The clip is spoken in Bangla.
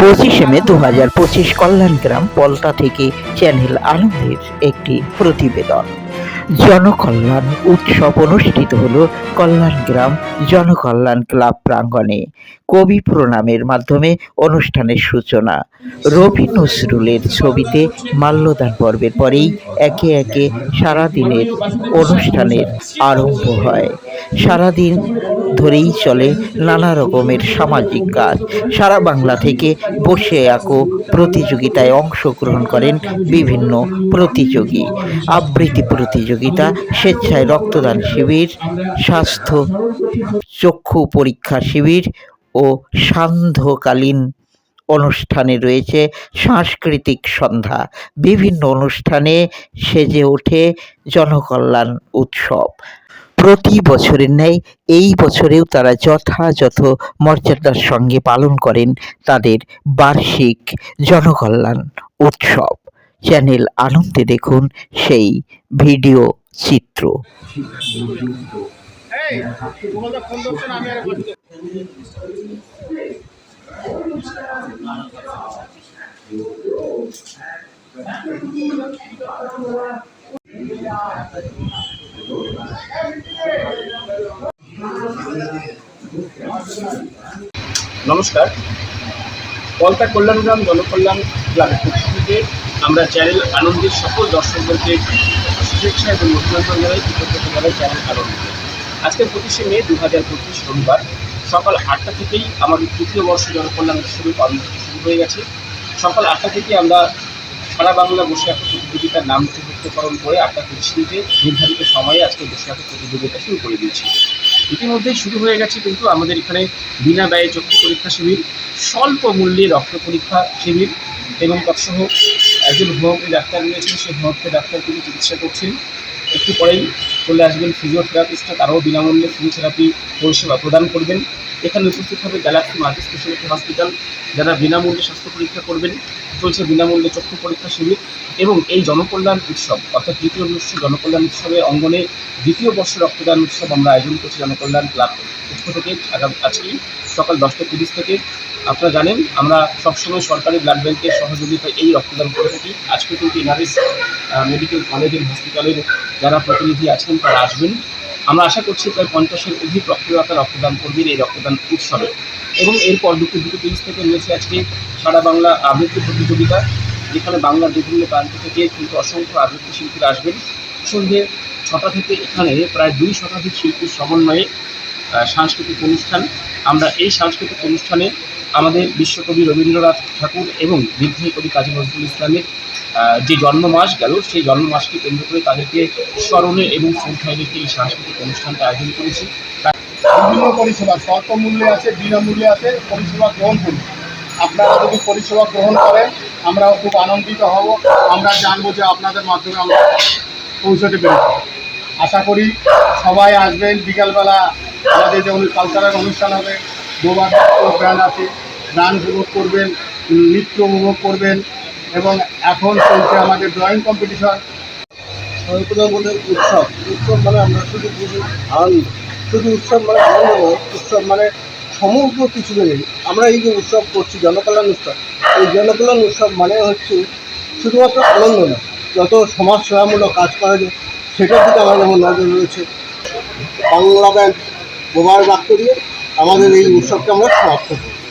পঁচিশে মে দু হাজার পঁচিশ কল্যাণ গ্রাম পলতা থেকে চ্যানেল আনন্দের একটি প্রতিবেদন। জনকল্যাণ উৎসব অনুষ্ঠিত হল কল্যাণ গ্রাম জনকল্যাণ ক্লাব প্রাঙ্গণে। কবি প্রণামের মাধ্যমে অনুষ্ঠানের সূচনা। রবি নজরুলের ছবিতে মাল্যদান পর্বের পরেই একে একে সারাদিনের অনুষ্ঠানের আরম্ভ হয়। সারাদিন ধরেই চলে নানা রকমের সামাজিক কাজ। সারা বাংলা থেকে বসে আঁকো প্রতিযোগিতায় অংশগ্রহণ করেন বিভিন্ন প্রতিযোগী। আবৃত্তি প্রতিযোগিতা, স্বেচ্ছায় রক্তদান শিবির, স্বাস্থ্য চক্ষু পরীক্ষা শিবির ও সান্ধ্যকালীন অনুষ্ঠানে রয়েছে সাংস্কৃতিক সন্ধ্যা। বিভিন্ন অনুষ্ঠানে সেজে ওঠে জনকল্যাণ উৎসব। প্রতি বছরের ন্যায় এই বছরেও তারা যথাযথ মর্যাদার সঙ্গে পালন করেন তাদের বার্ষিক জনকল্যাণ উৎসব। চ্যানেল আনন্দে দেখুন সেই ভিডিও চিত্র। নমস্কার। কলকাতা কল্যাণগ্রাম জনকল্যাণ ক্লাবের আমরা চ্যানেল আনন্দের সকল দর্শকদেরকে শুভেচ্ছা এবং অভিনন্দন জানাই, কৃতজ্ঞতা জানাই চ্যানেল আনন্দকে আজকের পঁচিশে মে দু হাজার পঁচিশ রবিবার, সকাল আটটা থেকেই আমাদের তৃতীয় বর্ষ জনকল্যাণ উৎসবের কর্মসূচি শুরু হয়ে গেছে। সকাল আটটা থেকে আমরা সারা বাংলা বসে একটা প্রতিযোগিতার নাম নথিভুক্তকরণ করে আটটা তিরিশ মিনিটে নির্ধারিত সময়ে আজকে বসে একটা প্রতিযোগিতা শুরু করে দিয়েছি। ইতিমধ্যেই শুরু হয়ে গেছে কিন্তু আমাদের এখানে বিনা ব্যয়ে চক্ষু পরীক্ষা শিবির, স্বল্প মূল্যে রক্ত পরীক্ষা শিবির, এবং তৎসহ একজন হোমিওপ্যাথি ডাক্তার রয়েছেন সেই হোমিওপ্যাথি ডাক্তার তিনি চিকিৎসা করছেন একটু পরেই চলে আসবেন ফিজিওথেরাপিস্টরা তারাও বিনামূল্যে ফিজিওথেরাপি পরিষেবা প্রদান করবেন। এখানে উপস্থিত হবে গ্যালাক্সি মাল্টি স্পেশালিটি হসপিটাল যারা বিনামূল্যে স্বাস্থ্য পরীক্ষা করবেন। চলছে বিনামূল্যে চক্ষু পরীক্ষা শিবির এবং এই জনকল্যাণ উৎসব, অর্থাৎ তৃতীয় বর্ষ জনকল্যাণ উৎসবের অঙ্গনে দ্বিতীয় বর্ষ রক্তদান উৎসব আমরা আয়োজন করছি জনকল্যাণ ক্লাব পক্ষ থেকে আগাম আজকেই সকাল দশটা তিরিশ থেকে। আপনারা জানেন, আমরা সবসময় সরকারি ব্লাড ব্যাংকের সহযোগিতায় এই রক্তদান করে থাকি। আজকে কিন্তু এনআরএস মেডিকেল কলেজ এন্ড হসপিটালের যারা প্রতিনিধি আছেন তারা আসবেন। আমরা আশা করছি প্রায় পঞ্চাশের অধিক রক্তদাতা রক্তদান করবেন এই রক্তদান উৎসবে। এবং এরপর দুপুর দুটো তিরিশ থেকে রয়েছে আজকে সারা বাংলা আবৃত্তি প্রতিযোগিতা, যেখানে বাংলার বিভিন্ন প্রান্ত থেকে কিন্তু অসংখ্য আবৃত্তি শিল্পীরা আসবেন। সন্ধ্যে ছটা থেকে এখানে প্রায় দুই শতাধিক শিল্পীর সমন্বয়ে সাংস্কৃতিক অনুষ্ঠান। আমরা এই সাংস্কৃতিক অনুষ্ঠানে আমাদের বিশ্বকবি রবীন্দ্রনাথ ঠাকুর এবং বিদ্রোহী কবি কাজী নজরুল ইসলামের যে জন্ম মাস গেল, সেই জন্ম মাসকে কেন্দ্র করে তাদেরকে স্মরণে এবং শ্রদ্ধায় রেখে এই সাংস্কৃতিক অনুষ্ঠানটা আয়োজন করেছি। বিভিন্ন পরিষেবা স্বল্প মূল্যে আছে, বিনামূল্যে আছে, পরিষেবা গ্রহণ করুন। আপনারা যদি পরিষেবা গ্রহণ করেন আমরাও খুব আনন্দিত হব। আমরা জানব যে আপনাদের মাধ্যমে আমরা পৌঁছতে পেরেছি। আশা করি সবাই আসবেন। বিকালবেলা আমাদের যে কালচারাল অনুষ্ঠান হবে দোবার ব্যান্ড আছে গান উপভোগ করবেন, নৃত্য উপভোগ করবেন এবং এখন চলছে আমাদের ড্রয়িং কম্পিটিশন বলে উৎসব। উৎসব মানে আমরা শুধু আনন্দ শুধু উৎসব মানে আনন্দ উৎসব মানে সমগ্র কিছু মিলে আমরা এই যে উৎসব করছি, জনকল্যাণ উৎসব, এই জনকল্যাণ উৎসব মানে হচ্ছে শুধুমাত্র আনন্দ না যত সমাজসেবামূলক কাজ করা যায়, সেটার দিকে আমাদের নজর রয়েছে। বাংলা ব্যাংক বোমার বাক্য দিয়ে আমাদের এই উৎসবকে আমরা সমাপ্ত করি